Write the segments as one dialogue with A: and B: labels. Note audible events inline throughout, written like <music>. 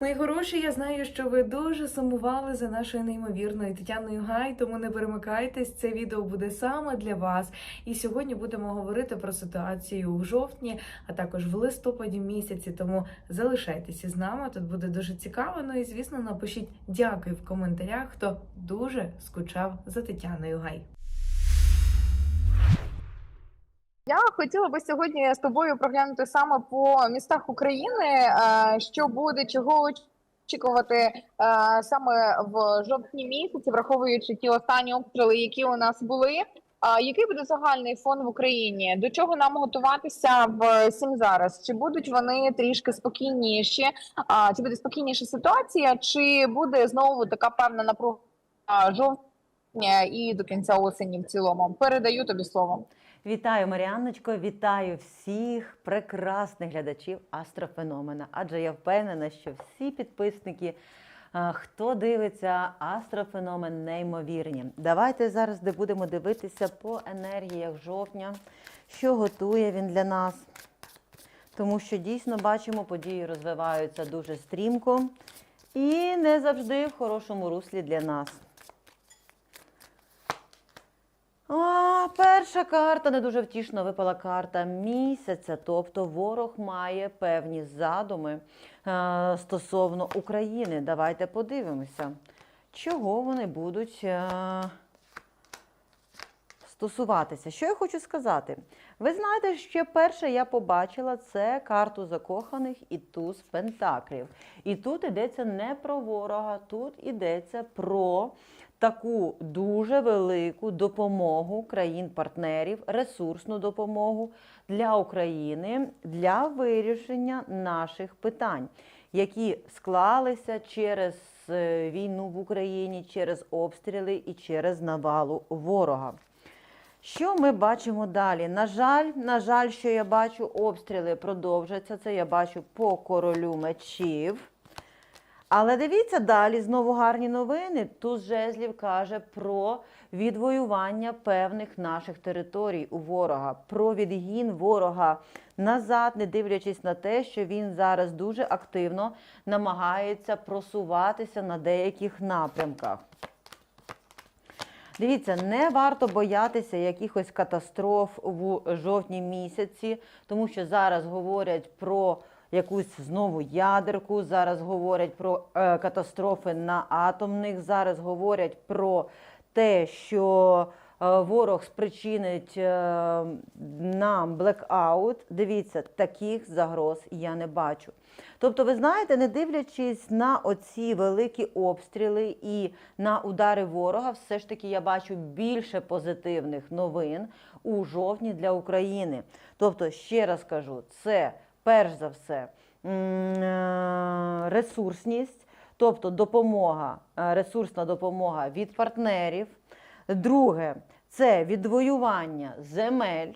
A: Мої хороші, я знаю, що ви дуже сумували за нашою неймовірною Тетяною Гай, тому не перемикайтесь. Це відео буде саме для вас. І сьогодні будемо говорити про ситуацію в жовтні, а також в листопаді місяці. Тому залишайтеся з нами. Тут буде дуже цікаво. Ну і звісно, напишіть дякую в коментарях, хто дуже скучав за Тетяною Гай.
B: Я хотіла би сьогодні з тобою проглянути саме по містах України, е, що буде, чого очікувати е, саме в жовтні місяці, враховуючи ті останні обстріли, які у нас були. А Який буде загальний фон в Україні? До чого нам готуватися в сім зараз? Чи будуть вони трішки спокійніші? Чи буде спокійніша ситуація, чи буде знову така певна напруга жовтня і до кінця осені в цілому? Передаю тобі слово.
C: Вітаю, Маріанночко, вітаю всіх прекрасних глядачів Астрофеномена. Адже я впевнена, що всі підписники, хто дивиться Астрофеномен, неймовірні. Давайте зараз де будемо дивитися по енергіях жовтня, що готує він для нас. Тому що дійсно бачимо, події розвиваються дуже стрімко і не завжди в хорошому руслі для нас. А, перша карта не дуже втішно випала карта місяця. Тобто ворог має певні задуми е, стосовно України. Давайте подивимося, чого вони будуть е, стосуватися. Що я хочу сказати? Ви знаєте, що перше я побачила це карту закоханих і туз пентаклів. І тут йдеться не про ворога, тут йдеться про таку дуже велику допомогу країн-партнерів, ресурсну допомогу для України для вирішення наших питань, які склалися через е, війну в Україні, через обстріли і через навалу ворога. Що ми бачимо далі? На жаль, на жаль, що я бачу, обстріли продовжаться. Це я бачу по королю мечів. Але дивіться далі, знову гарні новини. Туз жезлів каже про відвоювання певних наших територій у ворога, про відгін ворога назад, не дивлячись на те, що він зараз дуже активно намагається просуватися на деяких напрямках. Дивіться, не варто боятися якихось катастроф в жовтні місяці, тому що зараз говорять про якусь знову ядерку, зараз говорять про е, катастрофи на атомних, зараз говорять про те, що е, ворог спричинить е, нам блекаут. Дивіться, таких загроз я не бачу. Тобто, ви знаєте, не дивлячись на оці великі обстріли і на удари ворога, все ж таки я бачу більше позитивних новин у жовтні для України. Тобто, ще раз кажу, це перш за все е, ресурсність, тобто допомога, е, ресурсна допомога від партнерів. Друге, це відвоювання земель.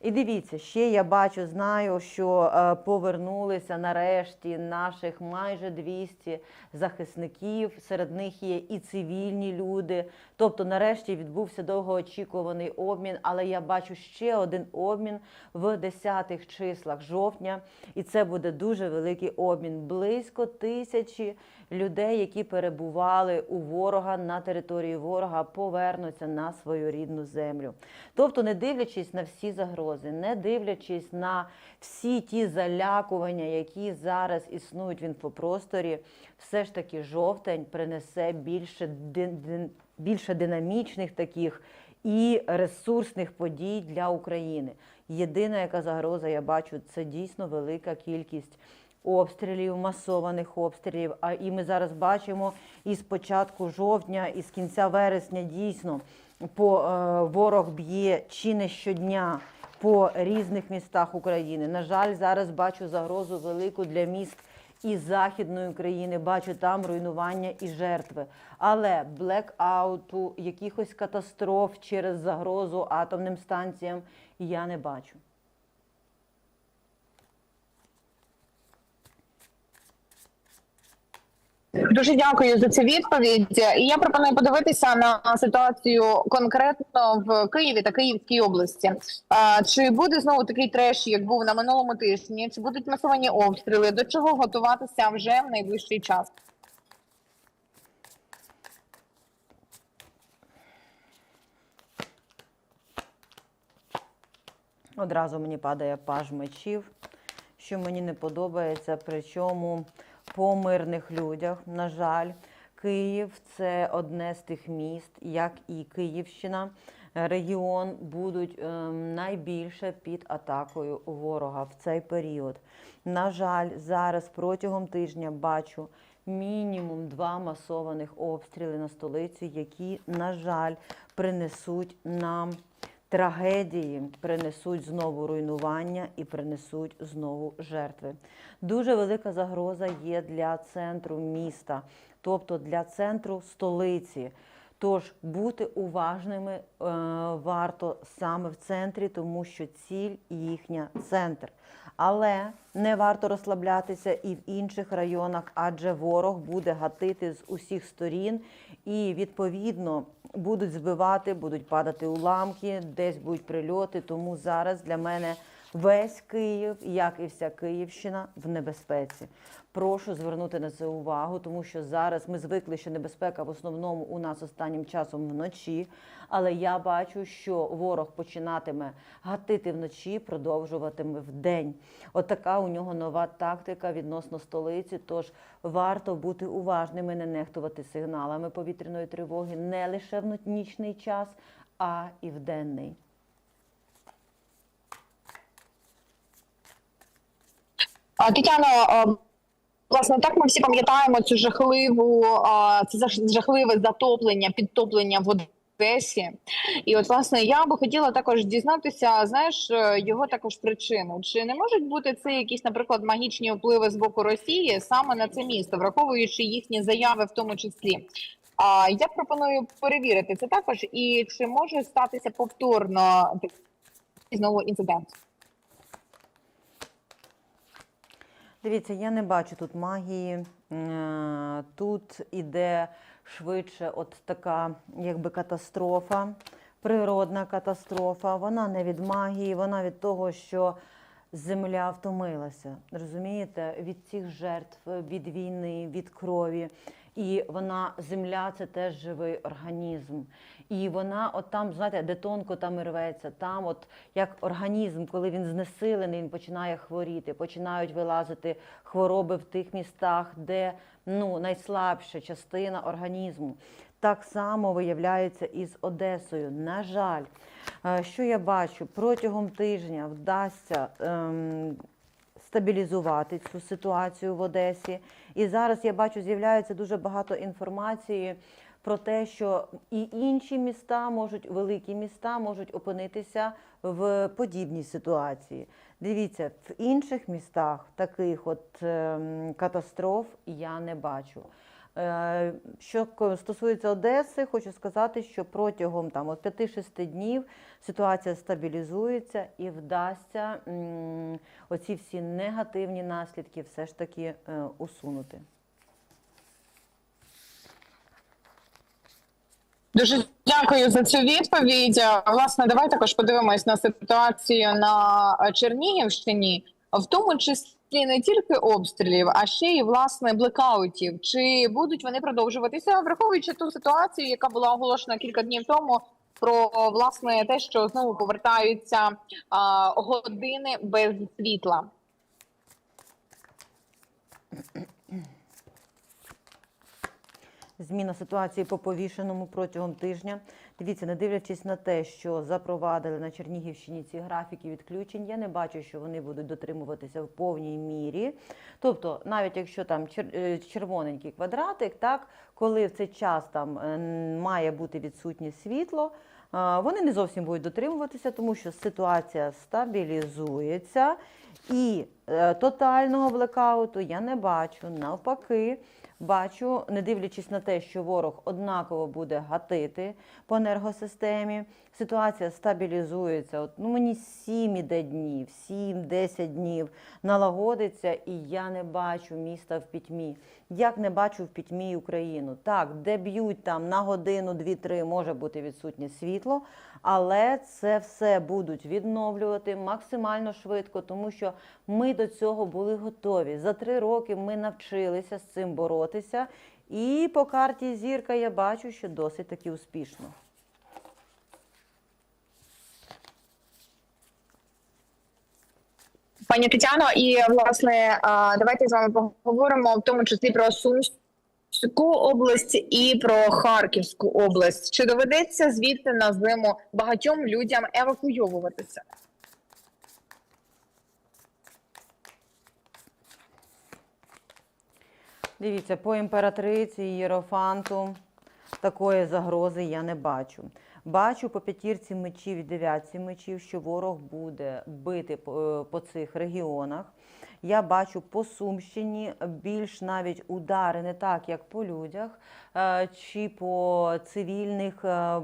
C: І дивіться, ще я бачу, знаю, що е, повернулися нарешті наших майже 200 захисників. Серед них є і цивільні люди. Тобто, нарешті відбувся довгоочікуваний обмін. Але я бачу ще один обмін в 10-х числах жовтня, і це буде дуже великий обмін. Близько тисячі людей, які перебували у ворога на території ворога, повернуться на свою рідну землю. Тобто, не дивлячись на всі загрози, не дивлячись на всі ті залякування, які зараз існують в інфопросторі, все ж таки жовтень принесе більше, дин- більше динамічних таких і ресурсних подій для України. Єдина, яка загроза я бачу, це дійсно велика кількість обстрілів, масованих обстрілів. А і ми зараз бачимо і з початку жовтня, і з кінця вересня дійсно по е, ворог б'є чи не щодня по різних містах України. На жаль, зараз бачу загрозу велику для міст. І західної України бачу там руйнування і жертви. Але блекауту, якихось катастроф через загрозу атомним станціям я не бачу.
B: Дуже дякую за цю відповідь. І я пропоную подивитися на ситуацію конкретно в Києві та Київській області. Чи буде знову такий треш, як був на минулому тижні? Чи будуть масовані обстріли? До чого готуватися вже в найближчий час?
C: Одразу мені падає паж мечів, що мені не подобається. Причому по мирних людях, на жаль, Київ це одне з тих міст, як і Київщина. Регіон будуть ем, найбільше під атакою ворога в цей період. На жаль, зараз протягом тижня бачу мінімум два масованих обстріли на столицю, які, на жаль, принесуть нам трагедії, принесуть знову руйнування і принесуть знову жертви. Дуже велика загроза є для центру міста, тобто для центру столиці. Тож бути уважними е, варто саме в центрі, тому що ціль їхня центр. Але не варто розслаблятися і в інших районах, адже ворог буде гатити з усіх сторін, і відповідно будуть збивати, будуть падати уламки, десь будуть прильоти. Тому зараз для мене весь Київ, як і вся Київщина, в небезпеці. Прошу звернути на це увагу, тому що зараз ми звикли, що небезпека в основному у нас останнім часом вночі. Але я бачу, що ворог починатиме гатити вночі, продовжуватиме вдень. От така у нього нова тактика відносно столиці. Тож варто бути уважними, не нехтувати сигналами повітряної тривоги не лише в нічний час, а і в денний.
B: Тетяно, а, власне, так ми всі пам'ятаємо цю жахливу, це жах- жахливе затоплення, підтоплення в Одесі. І от, власне, я би хотіла також дізнатися, знаєш, е, його також причину. Чи не можуть бути це якісь, наприклад, магічні впливи з боку Росії саме на це місто, враховуючи їхні заяви, в тому числі? А я пропоную перевірити це також, і чи може статися повторно знову інцидент?
C: Дивіться, я не бачу тут магії. Е, Тут іде швидше от така якби катастрофа, природна катастрофа. Вона не від магії, вона від того, що земля втомилася. Розумієте, від цих жертв, від війни, від крові. І вона, земля це теж живий організм. І вона, от там, знаєте, де тонко там і рветься, там, от як організм, коли він знесилений, він починає хворіти, починають вилазити хвороби в тих містах, де ну, найслабша частина організму. Так само виявляється і з Одесою. На жаль, Е, що я бачу, протягом тижня вдасться. Ем, стабілізувати цю ситуацію в Одесі. І зараз я бачу, з'являється дуже багато інформації про те, що і інші міста можуть, великі міста можуть опинитися в подібній ситуації. Дивіться, в інших містах таких от ем, катастроф я не бачу. Е, Що стосується Одеси, хочу сказати, що протягом там от 5-6 днів ситуація стабілізується і вдасться оці всі негативні наслідки все ж таки е, усунути.
B: Дуже дякую за цю відповідь. Е, Власне, давай також подивимось на ситуацію на Чернігівщині, в тому числі не тільки обстрілів, а ще й власне блекаутів. Чи будуть вони продовжуватися, враховуючи ту ситуацію, яка була оголошена кілька днів тому, про власне те, що знову повертаються а, години без світла.
C: Зміна ситуації по повішеному протягом тижня. Дивіться, не дивлячись на те, що запровадили на Чернігівщині ці графіки відключень, я не бачу, що вони будуть дотримуватися в повній мірі. Тобто, навіть якщо там е, червоненький квадратик, так коли в цей час там е, має бути відсутнє світло. е, Вони не зовсім будуть дотримуватися, тому що ситуація стабілізується, і Тотального блекауту я не бачу. Навпаки, бачу, не дивлячись на те, що ворог однаково буде гатити по енергосистемі, ситуація стабілізується. От, ну, мені 7 іде днів, 7-10 днів налагодиться, і я не бачу міста в пітьмі. Як не бачу в пітьмі Україну. Так, де б'ють там на годину, дві-три може бути відсутнє світло, але це все будуть відновлювати максимально швидко, тому що ми до цього були готові. За три роки ми навчилися з цим боротися. І по карті зірка я бачу, що досить таки успішно.
B: Пані Тетяно, і власне давайте з вами поговоримо в тому числі про Сумську область і про Харківську область. Чи доведеться звідти на зиму багатьом людям евакуйовуватися?
C: Дивіться, по імператриці Єрофанту такої загрози я не бачу. Бачу по п'ятірці мечів і дев'ятці мечів, що ворог буде бити по, по цих регіонах. Я бачу по Сумщині більш навіть удари не так, як по людях е, чи по цивільних е,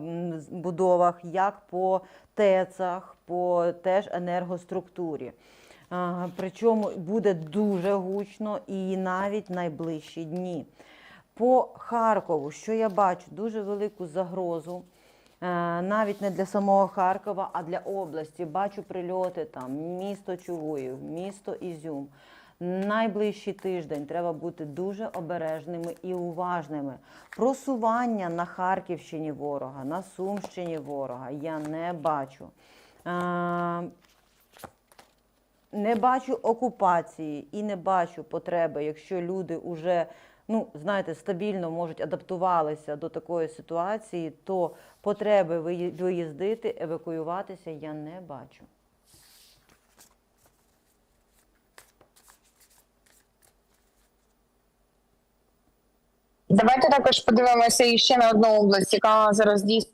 C: будовах, як по ТЕЦах, по теж енергоструктурі. Причому буде дуже гучно і навіть найближчі дні. По Харкову, що я бачу, дуже велику загрозу. Е, Навіть не для самого Харкова, а для області. Бачу прильоти там, місто Чугуїв, місто Ізюм. Найближчий тиждень треба бути дуже обережними і уважними. Просування на Харківщині ворога, на Сумщині ворога я не бачу. Е, не бачу окупації і не бачу потреби, якщо люди вже, ну знаєте, стабільно можуть адаптувалися до такої ситуації, то потреби виї- виїздити, евакуюватися я не бачу.
B: Давайте також подивимося іще на одну область, яка зараз дійсно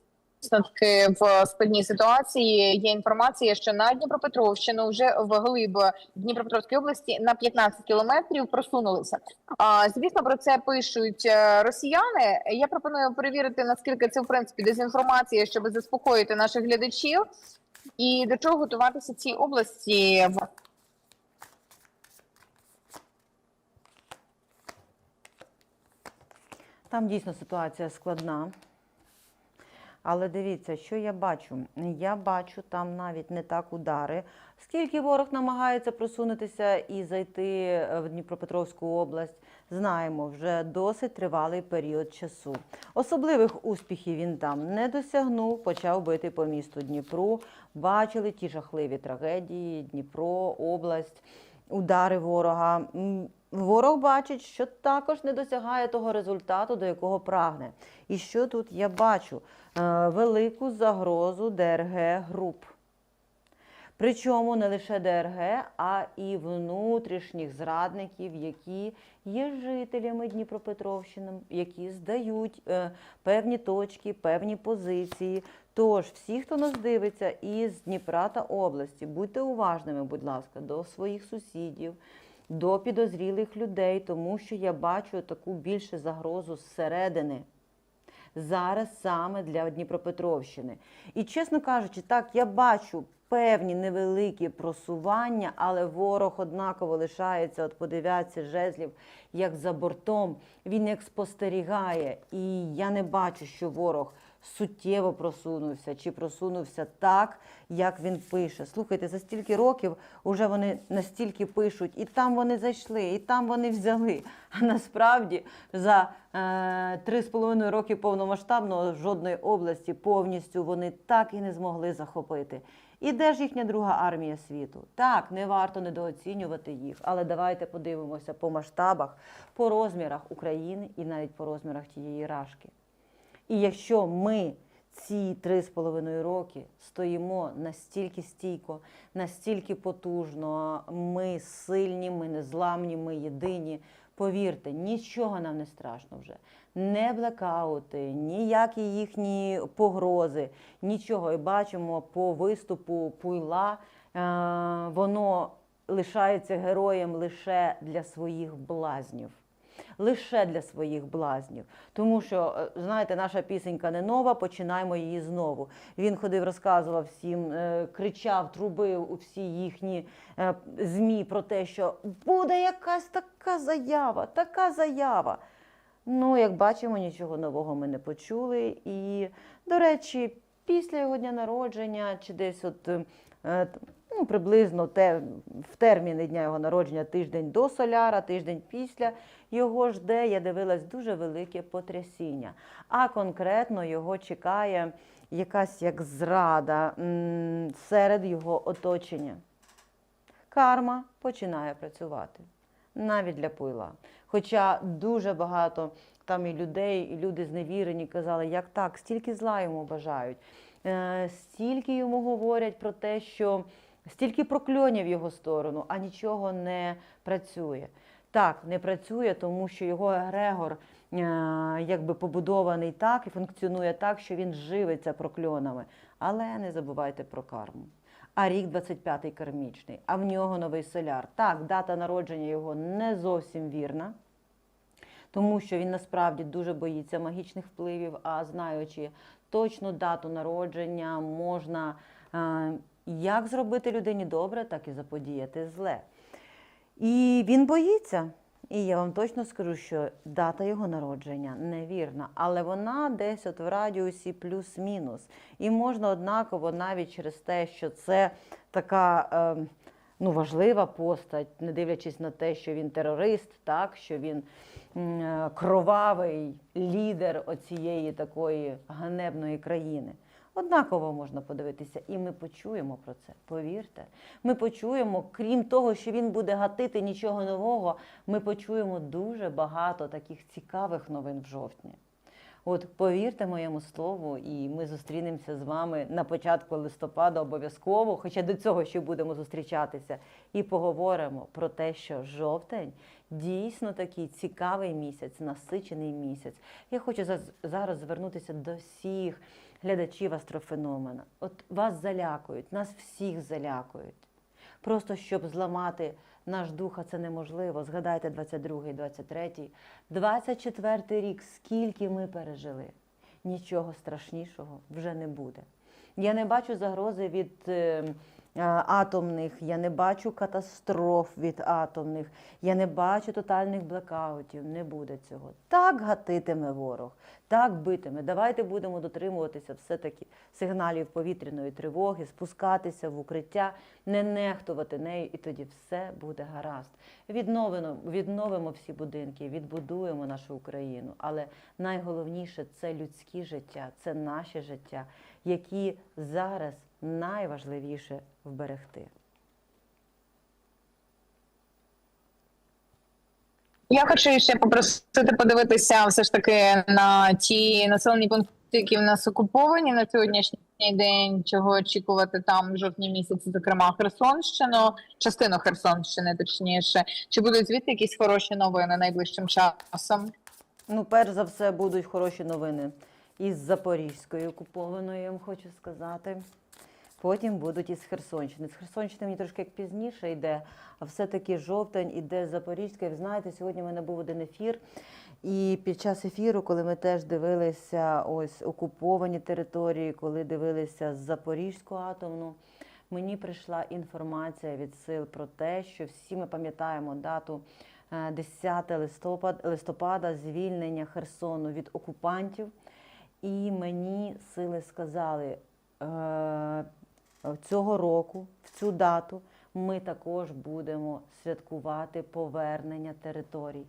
B: таки в складній ситуації. Є інформація, що на Дніпропетровщину вже в глиб Дніпропетровської області на 15 кілометрів просунулися. А звісно, про це пишуть е, росіяни. Я пропоную перевірити наскільки це в принципі дезінформація, щоб заспокоїти наших глядачів. І до чого готуватися цій області в
C: Там дійсно ситуація складна. Але дивіться, що я бачу. Я бачу там навіть не так удари. Скільки ворог намагається просунутися і зайти е, в Дніпропетровську область, знаємо, вже досить тривалий період часу. Особливих успіхів він там не досягнув, почав бити по місту Дніпру. Бачили ті жахливі трагедії, Дніпро, область, удари ворога. Ворог бачить, що також не досягає того результату, до якого прагне. І що тут я бачу? Е, велику загрозу ДРГ груп. Причому не лише ДРГ, а і внутрішніх зрадників, які є жителями Дніпропетровщини, які здають е, певні точки, певні позиції. Тож, всі, хто нас дивиться із Дніпра та області, будьте уважними, будь ласка, до своїх сусідів, до підозрілих людей, тому що я бачу таку більше загрозу зсередини зараз саме для Дніпропетровщини. І чесно кажучи, так я бачу певні невеликі просування, але ворог однаково лишається. От подивляться жезлів, як за бортом. Він як спостерігає, і я не бачу, що ворог. Суттєво просунувся чи просунувся так, як він пише. Слухайте, за стільки років уже вони настільки пишуть, і там вони зайшли, і там вони взяли. А насправді за е, три з половиною роки повномасштабного жодної області повністю вони так і не змогли захопити. І де ж їхня друга армія світу? Так, не варто недооцінювати їх, але давайте подивимося по масштабах, по розмірах України і навіть по розмірах тієї рашки. І якщо ми ці три з половиною роки стоїмо настільки стійко, настільки потужно, ми сильні, ми незламні, ми єдині. Повірте, нічого нам не страшно вже. Не блекаути, ніякі їхні погрози, нічого. І бачимо по виступу Пуйла, е, воно лишається героєм лише для своїх блазнів. Лише для своїх блазнів. Тому що, е, знаєте, наша пісенька не нова, починаємо її знову. Він ходив, розказував всім, е, кричав, трубив у всі їхні е, ЗМІ про те, що буде якась така заява, така заява. Ну, як бачимо, нічого нового ми не почули. І, до речі, після його дня народження, чи десь от ну, приблизно те, в терміни дня його народження, тиждень до соляра, тиждень після, його жде, я дивилась, дуже велике потрясіння. А конкретно його чекає якась як зрада серед його оточення. Карма починає працювати навіть для пойла. Хоча дуже багато там і людей, і люди зневірені казали, як так, стільки зла йому бажають, е, стільки йому говорять про те, що стільки прокльонів його сторону, а нічого не працює. Так, не працює, тому що його егрегор е, якби побудований так і функціонує так, що він живиться прокльонами. Але не забувайте про карму. А рік 25-й кармічний, а в нього новий соляр. Так, дата народження його не зовсім вірна, тому що він насправді дуже боїться магічних впливів, а знаючи точну дату народження, можна е, як зробити людині добре, так і заподіяти зле. І він боїться. І я вам точно скажу, що дата його народження невірна, але вона десь от в радіусі плюс-мінус. І можна однаково навіть через те, що це така е, ну, важлива постать, не дивлячись на те, що він терорист, так, що він е, кровавий лідер оцієї такої ганебної країни. Однаково можна подивитися, і ми почуємо про це. Повірте, ми почуємо, крім того, що він буде гатити нічого нового, ми почуємо дуже багато таких цікавих новин в жовтні. От повірте моєму слову, і ми зустрінемося з вами на початку листопада обов'язково, хоча до цього ще будемо зустрічатися, і поговоримо про те, що жовтень дійсно такий цікавий місяць, насичений місяць. Я хочу зараз звернутися до всіх глядачів астрофеномена. От вас залякують, нас всіх залякують. Просто щоб зламати наш дух, а це неможливо. Згадайте 22-й, 23-й, 24-й рік, скільки ми пережили. Нічого страшнішого вже не буде. Я не бачу загрози від е, е, атомних, я не бачу катастроф від атомних, я не бачу тотальних блекаутів. Не буде цього. Так гатитиме ворог, так битиме. Давайте будемо дотримуватися все-таки сигналів повітряної тривоги, спускатися в укриття, не нехтувати нею, і тоді все буде гаразд. Відновимо, відновимо всі будинки, відбудуємо нашу Україну. Але найголовніше це людські життя, це наше життя, які зараз найважливіше вберегти.
B: Я хочу ще попросити подивитися все ж таки на ті населені пункти, які в нас окуповані на сьогоднішній день, чого очікувати там в жовтні місяці, зокрема Херсонщину, частину Херсонщини, точніше. Чи будуть звідти якісь хороші новини найближчим часом?
C: Ну, перш за все, будуть хороші новини із Запорізької окупованої, я вам хочу сказати. Потім будуть із Херсонщини. З Херсонщини мені трошки як пізніше йде, а все-таки жовтень іде з Запорізької. Ви знаєте, сьогодні в мене був один ефір. І під час ефіру, коли ми теж дивилися ось окуповані території, коли дивилися Запорізьку атомну, мені прийшла інформація від сил про те, що всі ми пам'ятаємо дату е, 10 листопада, листопада звільнення Херсону від окупантів. І мені сили сказали, е, цього року, в цю дату, ми також будемо святкувати повернення територій.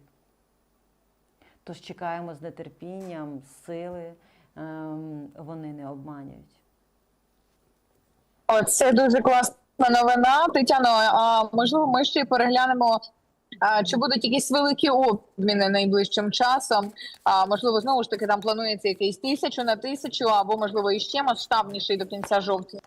C: Тож чекаємо з нетерпінням, сили, ем, вони не обманюють.
B: Це дуже класна новина. Тетяно, а можливо, ми ще переглянемо. Чи будуть якісь великі обміни найближчим часом? А можливо, знову ж таки там планується якийсь тисячу на тисячу, або можливо іще масштабніший до кінця жовтня.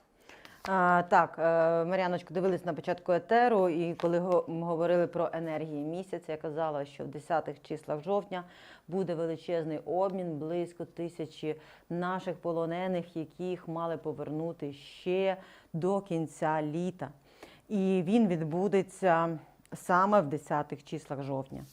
C: А, так, е, Мар'яночко, дивились на початку етеру, і коли го- говорили про енергії місяця, я казала, що в 10-х числах жовтня буде величезний обмін близько тисячі наших полонених, яких мали повернути ще до кінця літа. і він відбудеться саме в 10-х числах жовтня.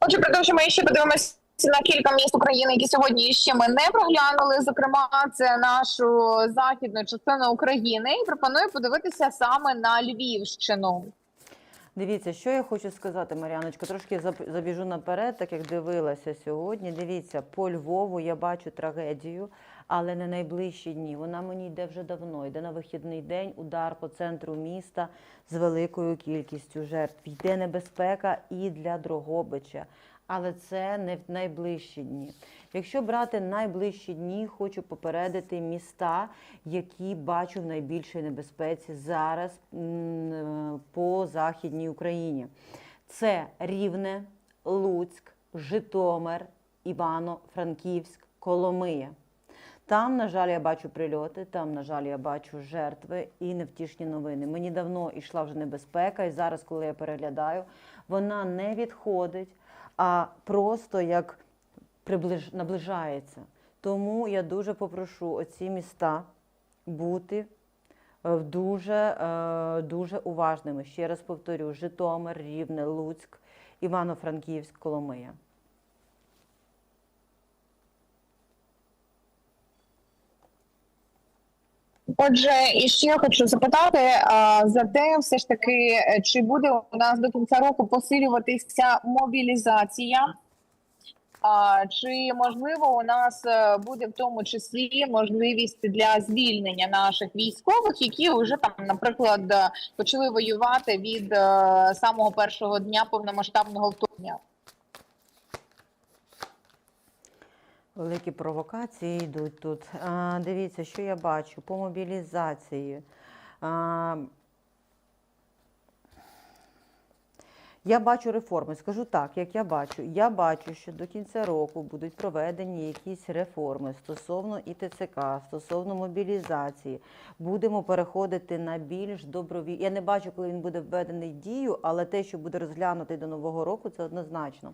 B: Отже, продовжимо і ще подивимося на кілька міст України, які сьогодні ще ми не проглянули. Зокрема, це нашу західну частину України. І пропоную подивитися саме на Львівщину.
C: Дивіться, що я хочу сказати, Мар'яночко. Трошки забіжу наперед, так як дивилася сьогодні. Дивіться, по Львову я бачу трагедію, але не найближчі дні. Вона мені йде вже давно. Йде на вихідний день удар по центру міста з великою кількістю жертв. Йде небезпека і для Дрогобича. Але це не в найближчі дні. Якщо брати найближчі дні, хочу попередити міста, які бачу в найбільшій небезпеці зараз е, по Західній Україні. Це Рівне, Луцьк, Житомир, Івано-Франківськ, Коломия. Там, на жаль, я бачу прильоти, там, на жаль, я бачу жертви і невтішні новини. Мені давно йшла вже небезпека, і зараз, коли я переглядаю, вона не відходить, а просто як приближ... наближається. Тому я дуже попрошу оці міста бути е, дуже, е, дуже уважними. Ще раз повторю: Житомир, Рівне, Луцьк, Івано-Франківськ, Коломия.
B: Отже, і ще хочу запитати за те, все ж таки, е, чи буде у нас до кінця року посилюватися мобілізація? Чи можливо у нас е, буде в тому числі можливість для звільнення наших військових, які вже там, наприклад, е, почали воювати від самого першого дня повномасштабного вторгнення?
C: Великі провокації йдуть тут. А, дивіться, що я бачу по мобілізації. А, я бачу реформи. Скажу так, як я бачу. Я бачу, що до кінця року будуть проведені якісь реформи стосовно ІТЦК, стосовно мобілізації. Будемо переходити на більш доброві. Я не бачу, коли він буде введений в дію, але те, що буде розглянутий до нового року, це однозначно.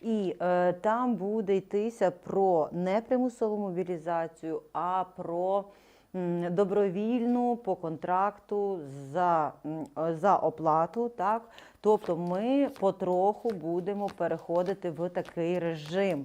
C: І е, там буде йтися про не примусову мобілізацію, а про добровільну по контракту за, за оплату. Так? Тобто ми потроху будемо переходити в такий режим.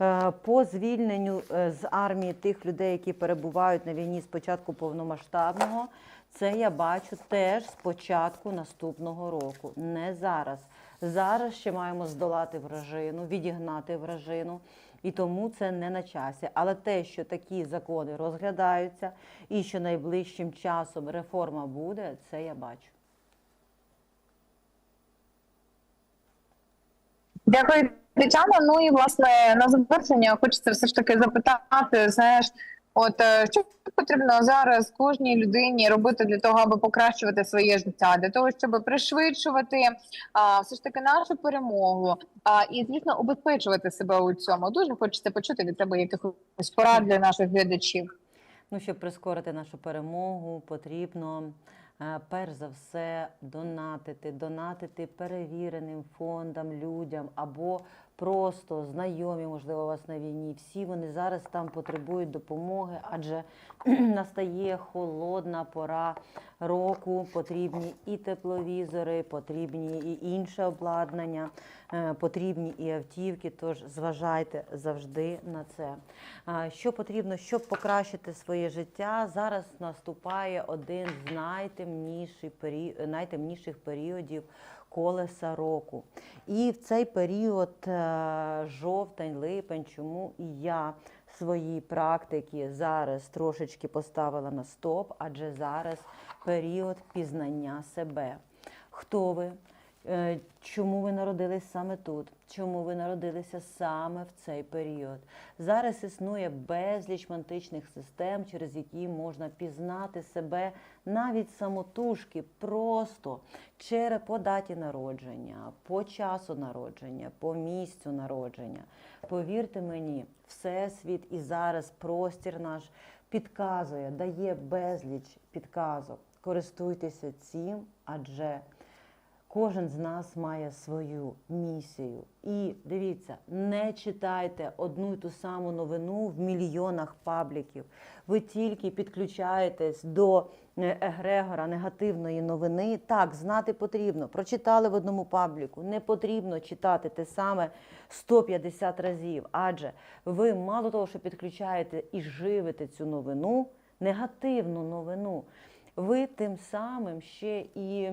C: Е, По звільненню е, з армії тих людей, які перебувають на війні з початку повномасштабного, це я бачу теж з початку наступного року, не зараз. Зараз ще маємо здолати вражину, відігнати вражину, і тому це не на часі. Але те, що такі закони розглядаються, і що найближчим часом реформа буде, це я бачу.
B: Дякую, Тетяна. Ну і власне на завершення хочеться все ж таки запитати. Знаєш, от е, що потрібно зараз кожній людині робити для того, аби покращувати своє життя, для того, щоб пришвидшувати а, все ж таки нашу перемогу, а і звісно обезпечувати себе у цьому. Дуже хочеться почути від тебе якихось порад для наших глядачів.
C: Ну, щоб прискорити нашу перемогу, потрібно е, перш за все донатити, донатити перевіреним фондам, людям або просто знайомі, можливо, у вас на війні. Всі вони зараз там потребують допомоги, адже <clears throat> настає холодна пора року. Потрібні і тепловізори, потрібні і інше обладнання, е, потрібні і автівки. Тож зважайте завжди на це. Що потрібно, щоб покращити своє життя? Зараз наступає один з найтемніших, пері... найтемніших періодів колеса року. І в цей період е, жовтень, липень, чому і я свої практики зараз трошечки поставила на стоп, адже зараз період пізнання себе. Хто ви? Е, Чому ви народились саме тут? Чому ви народилися саме в цей період? Зараз існує безліч мантичних систем, через які можна пізнати себе навіть самотужки, просто через по даті народження, по часу народження, по місцю народження. Повірте мені, всесвіт і зараз простір наш підказує, дає безліч підказок. Користуйтеся цим, адже Кожен з нас має свою місію. І дивіться, не читайте одну й ту саму новину в мільйонах пабліків. Ви тільки підключаєтесь до е, егрегора негативної новини. Так, знати потрібно. Прочитали в одному пабліку. Не потрібно читати те саме 150 разів. Адже ви мало того, що підключаєте і живете цю новину, негативну новину, ви тим самим ще і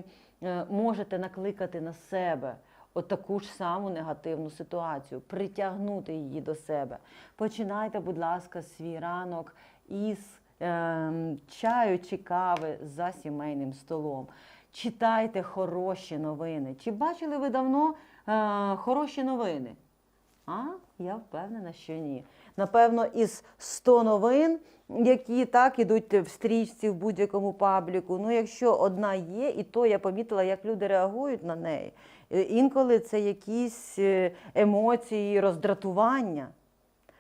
C: можете накликати на себе отаку ж саму негативну ситуацію, притягнути її до себе. Починайте, будь ласка, свій ранок із е, чаю чи кави за сімейним столом. Читайте хороші новини. Чи бачили ви давно е, хороші новини? А я впевнена, що ні. Напевно, із 100 новин, які так ідуть в стрічці в будь-якому пабліку. Ну, якщо одна є, і то я помітила, як люди реагують на неї. Е, Інколи це якісь е, емоції, роздратування.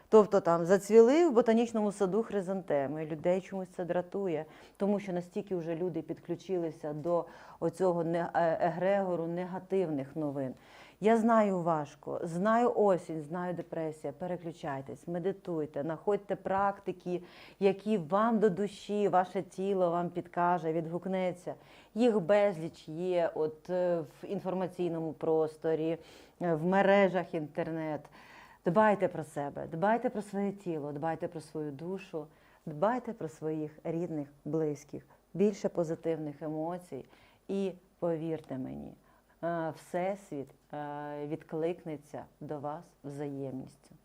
C: Тобто там зацвіли в ботанічному саду хризантеми. Людей чомусь це дратує, тому що настільки вже люди підключилися до оцього е, егрегору негативних новин. Я знаю важко, знаю осінь, знаю депресія. Переключайтесь, медитуйте, знаходьте практики, які вам до душі, ваше тіло вам підкаже, відгукнеться. Їх безліч є от е, в інформаційному просторі, е, в мережах інтернет. Дбайте про себе, дбайте про своє тіло, дбайте про свою душу, дбайте про своїх рідних, близьких, більше позитивних емоцій. І повірте мені, Всесвіт е, відкликнеться до вас взаємністю.